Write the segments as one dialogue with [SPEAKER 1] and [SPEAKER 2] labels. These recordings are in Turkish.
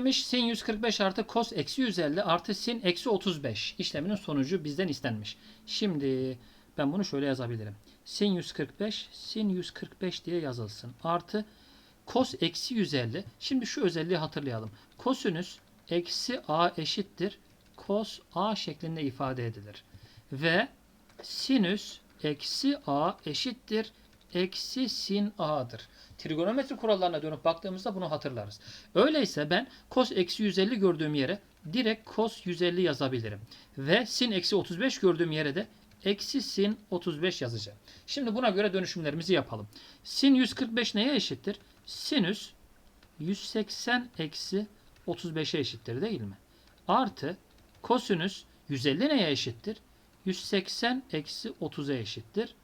[SPEAKER 1] demiş? Sin 145 artı cos eksi 150 artı sin eksi 35 işleminin sonucu bizden istenmiş. Şimdi ben bunu şöyle yazabilirim. Sin 145, sin 145 diye yazılsın. Artı cos eksi 150. Şimdi şu özelliği hatırlayalım. Kosinüs eksi a eşittir. Cos a şeklinde ifade edilir. Ve sinüs eksi a eşittir. Eksi sin a'dır. Trigonometri kurallarına dönüp baktığımızda bunu hatırlarız. Öyleyse ben cos eksi 150 gördüğüm yere direkt cos 150 yazabilirim. Ve sin eksi 35 gördüğüm yere de eksi sin 35 yazacağım. Şimdi buna göre dönüşümlerimizi yapalım. Sin 145 neye eşittir? Sinüs 180 eksi 35'e eşittir değil mi? Artı kosinüs 150 neye eşittir? 180 eksi 30'a eşittir.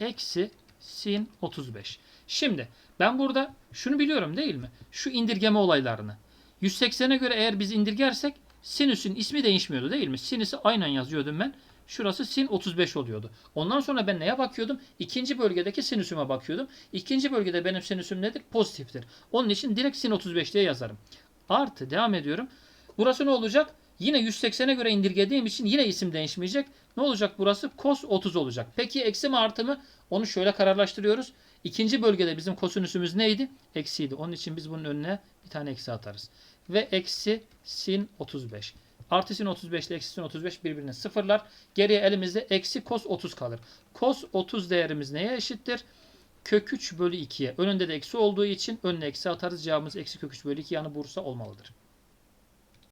[SPEAKER 1] Eksi sin 35. Şimdi ben burada şunu biliyorum değil mi? Şu indirgeme olaylarını. 180'e göre eğer biz indirgersek sinüsün ismi değişmiyordu değil mi? Sinüsü aynen yazıyordum ben. Şurası sin 35 oluyordu. Ondan sonra ben neye bakıyordum? İkinci bölgedeki sinüsüme bakıyordum. İkinci bölgede benim sinüsüm nedir? Pozitiftir. Onun için direkt sin 35 diye yazarım. Artı devam ediyorum. Burası ne olacak? Yine 180'e göre indirgediğim için yine isim değişmeyecek. Ne olacak burası? Cos 30 olacak. Peki eksi mi artı mı? Onu şöyle kararlaştırıyoruz. İkinci bölgede bizim kosinüsümüz neydi? Eksiydi. Onun için biz bunun önüne bir tane eksi atarız. Ve eksi sin 35. Artı sin 35 ile eksi sin 35 birbirini sıfırlar. Geriye elimizde eksi cos 30 kalır. Cos 30 değerimiz neye eşittir? Kök 3 bölü 2'ye. Önünde de eksi olduğu için önüne eksi atarız. Cevabımız eksi kök 3 bölü 2 yanı Bursa olmalıdır.